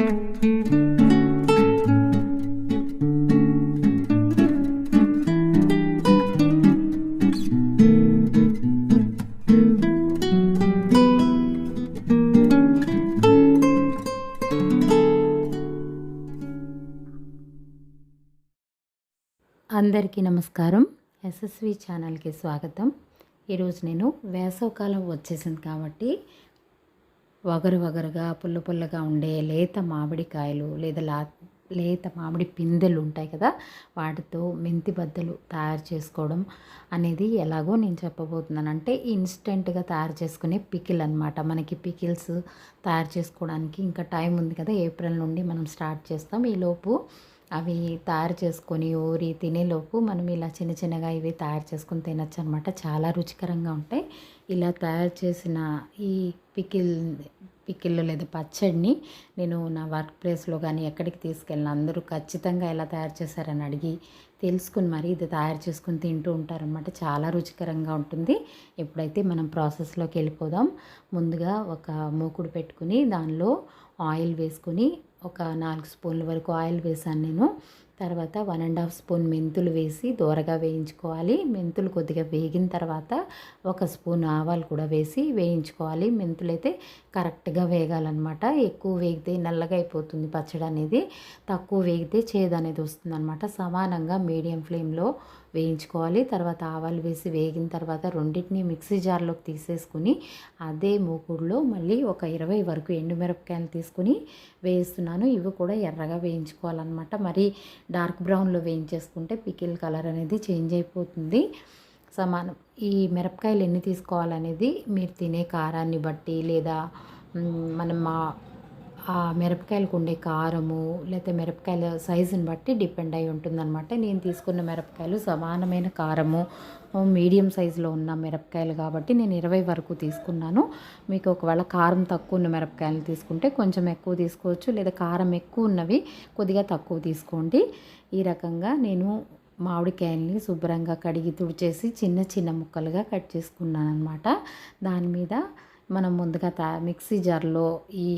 అందరికీ నమస్కారం. ఎస్ఎస్వి ఛానల్కి స్వాగతం. ఈరోజు నేను వేసవకాలం వచ్చేసింది కాబట్టి వగరు వగరుగా పుల్ల పుల్లగా ఉండే లేత మామిడికాయలు లేదా లా లేత మామిడి పిందెలు ఉంటాయి కదా వాటితో మెంతి బద్దలు తయారు చేసుకోవడం అనేది ఎలాగో నేను చెప్పబోతున్నాను అంటే ఇన్స్టెంట్గా తయారు చేసుకునే పికిల్ అనమాట మనకి పికిల్స్ తయారు చేసుకోవడానికి ఇంకా టైం ఉంది కదా ఏప్రిల్ నుండి మనం స్టార్ట్ చేస్తాం. ఈలోపు అవి తయారు చేసుకొని ఊరి తినేలోపు మనం ఇలా చిన్న చిన్నగా ఇవి తయారు చేసుకొని తినచ్చు అనమాట చాలా రుచికరంగా ఉంటాయి. ఇలా తయారు చేసిన ఈ పికిల్ పికిల్ లేదా పచ్చడిని నేను నా వర్క్ ప్లేస్లో కానీ ఎక్కడికి తీసుకెళ్ళిన అందరూ ఖచ్చితంగా ఎలా తయారు చేశారని అడిగి తెలుసుకుని మరి ఇది తయారు చేసుకుని తింటూ ఉంటారనమాట చాలా రుచికరంగా ఉంటుంది. ఎప్పుడైతే మనం ప్రాసెస్లోకి వెళ్ళిపోదాం ముందుగా ఒక మూకుడు పెట్టుకుని దానిలో ఆయిల్ వేసుకుని ఒక నాలుగు స్పూన్ల వరకు ఆయిల్ వేసాను నేను. తర్వాత వన్ అండ్ హాఫ్ స్పూన్ మెంతులు వేసి దోరగా వేయించుకోవాలి. మెంతులు కొద్దిగా వేగిన తర్వాత ఒక స్పూన్ ఆవాలు కూడా వేసి వేయించుకోవాలి. మెంతులు అయితే కరెక్ట్గా వేగాలన్నమాట. ఎక్కువ వేగితే నల్లగా అయిపోతుంది పచ్చడి అనేది. తక్కువ వేగితే చేదు అనేది వస్తుంది అనమాట సమానంగా మీడియం ఫ్లేమ్లో వేయించుకోవాలి. తర్వాత ఆవాలు వేసి వేగిన తర్వాత రెండింటిని మిక్సీ జార్లోకి తీసేసుకుని అదే మూకుడులో మళ్ళీ ఒక ఇరవై వరకు ఎండుమిరపకాయలు తీసుకుని వేస్తున్నాను. ఇవి కూడా ఎర్రగా వేయించుకోవాలన్నమాట. మరి డార్క్ బ్రౌన్లో వేయించేసుకుంటే పికిల్ కలర్ అనేది చేంజ్ అయిపోతుంది. సమానం. ఈ మిరపకాయలు ఎన్ని తీసుకోవాలనేది మీరు తినే కారాన్ని బట్టి లేదా మనం మా ఆ మిరపకాయలకు ఉండే కారము లేకపోతే మిరపకాయల సైజుని బట్టి డిపెండ్ అయి ఉంటుందన్నమాట. నేను తీసుకున్న మిరపకాయలు సమానమైన కారము మీడియం సైజులో ఉన్న మిరపకాయలు కాబట్టి నేను ఇరవై వరకు తీసుకున్నాను. మీకు ఒకవేళ కారం తక్కువ ఉన్న మిరపకాయలు తీసుకుంటే కొంచెం ఎక్కువ తీసుకోవచ్చు లేదా కారం ఎక్కువ ఉన్నవి కొద్దిగా తక్కువ తీసుకోండి. ఈ రకంగా నేను మామిడికాయల్ని శుభ్రంగా కడిగి తుడిచేసి చిన్న చిన్న ముక్కలుగా కట్ చేసుకున్నాను అనమాట దాని మీద మనం ముందుగా మిక్సీ జార్లో ఈ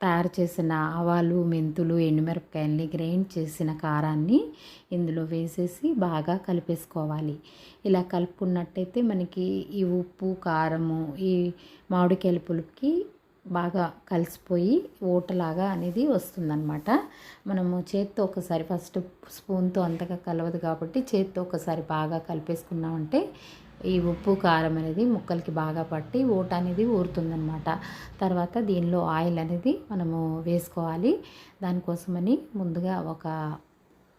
తయారు చేసిన ఆవాలు మెంతులు ఎండుమిరపకాయల్ని గ్రైండ్ చేసిన కారాన్ని ఇందులో వేసేసి బాగా కలిపేసుకోవాలి. ఇలా కలుపుకున్నట్టయితే మనకి ఈ ఉప్పు కారము ఈ మామిడికాయల పులుపుకి బాగా కలిసిపోయి ఓటలాగా అనేది వస్తుందన్నమాట. మనము చేత్తో ఒకసారి ఫస్ట్ స్పూన్తో అంతగా కలవదు కాబట్టి చేత్తో ఒకసారి బాగా కలిపేసుకున్నామంటే ఈ ఉప్పు కారం అనేది ముక్కలకి బాగా పట్టి ఊట అనేది ఊరుతుందనమాట తర్వాత దీనిలో ఆయిల్ అనేది మనము వేసుకోవాలి. దానికోసమని ముందుగా ఒక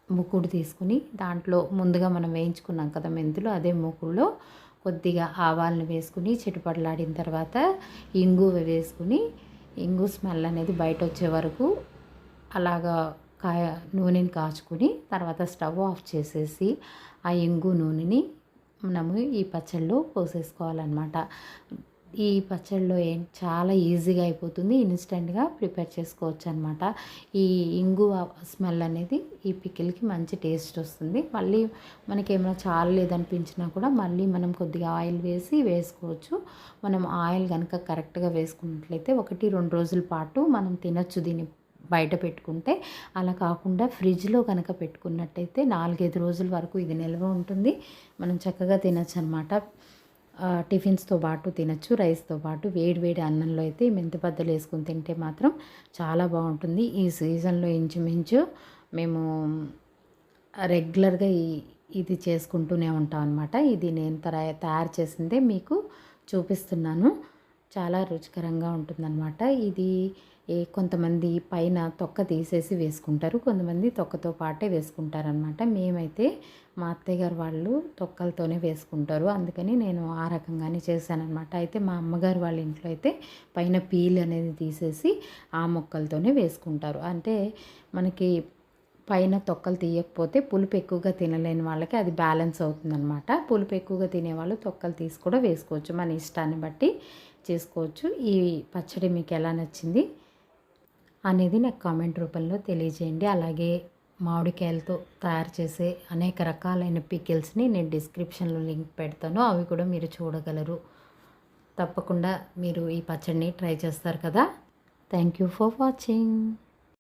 ముక్కుడు తీసుకుని దాంట్లో ముందుగా మనం వేయించుకున్నాం కదా మెంతులు అదే ముక్కుడులో కొద్దిగా ఆవాలను వేసుకుని చిటుపడలాడిన తర్వాత ఇంగు వేసుకుని ఇంగు స్మెల్ అనేది బయట వచ్చే వరకు అలాగా కాయ నూనెని కాచుకుని తర్వాత స్టవ్ ఆఫ్ చేసేసి ఆ ఇంగు నూనెని మనము ఈ పచ్చళ్ళు పోసేసుకోవాలన్నమాట ఈ పచ్చళ్ళలో ఏం చాలా ఈజీగా అయిపోతుంది. ఇన్స్టెంట్గా ప్రిపేర్ చేసుకోవచ్చు అనమాట ఈ ఇంగు స్మెల్ అనేది ఈ పికిల్కి మంచి టేస్ట్ వస్తుంది. మళ్ళీ మనకి ఏమైనా చాలా లేదనిపించినా కూడా మళ్ళీ మనం కొద్దిగా ఆయిల్ వేసి వేసుకోవచ్చు. మనం ఆయిల్ కనుక కరెక్ట్గా వేసుకున్నట్లయితే ఒకటి రెండు రోజుల పాటు మనం తినచ్చు దీన్ని బయట పెట్టుకుంటే అలా కాకుండా ఫ్రిడ్జ్లో కనుక పెట్టుకున్నట్టయితే నాలుగైదు రోజుల వరకు ఇది నిల్వ ఉంటుంది. మనం చక్కగా తినచ్చు అనమాట టిఫిన్స్తో పాటు తినచ్చు రైస్తో పాటు వేడి వేడి అన్నంలో అయితే మెంతిపద్దలు వేసుకుని తింటే మాత్రం చాలా బాగుంటుంది. ఈ సీజన్లో ఇంచుమించు మేము రెగ్యులర్గా ఇది చేసుకుంటూనే ఉంటాం అనమాట ఇది నేను తయారు చేసిందే మీకు చూపిస్తున్నాను. చాలా రుచికరంగా ఉంటుందన్నమాట. ఇది ఏ కొంతమంది పైన తొక్క తీసేసి వేసుకుంటారు. కొంతమంది తొక్కతో పాటే వేసుకుంటారనమాట మేమైతే మా అత్తయ్య గారు వాళ్ళు తొక్కలతోనే వేసుకుంటారు. అందుకని నేను ఆ రకంగానే చేశానమాట అయితే మా అమ్మగారు వాళ్ళ ఇంట్లో అయితే పైన పీల్ అనేది తీసేసి ఆ మొక్కలతోనే వేసుకుంటారు. అంటే మనకి పైన తొక్కలు తీయకపోతే పులుపు ఎక్కువగా తినలేని వాళ్ళకి అది బ్యాలెన్స్ అవుతుందన్నమాట. పులుపు ఎక్కువగా తినేవాళ్ళు తొక్కలు తీసి కూడా వేసుకోవచ్చు. మన ఇష్టాన్ని బట్టి చేసుకోవచ్చు. ఈ పచ్చడి మీకు ఎలా నచ్చింది అనేది నాకు కామెంట్ రూపంలో తెలియజేయండి. అలాగే మామిడికాయలతో తయారు చేసే అనేక రకాలైన పికిల్స్ని నేను డిస్క్రిప్షన్లో లింక్ పెడతాను. అవి కూడా మీరు చూడగలరు. తప్పకుండా మీరు ఈ పచ్చడిని ట్రై చేస్తారు కదా. Thank you for watching.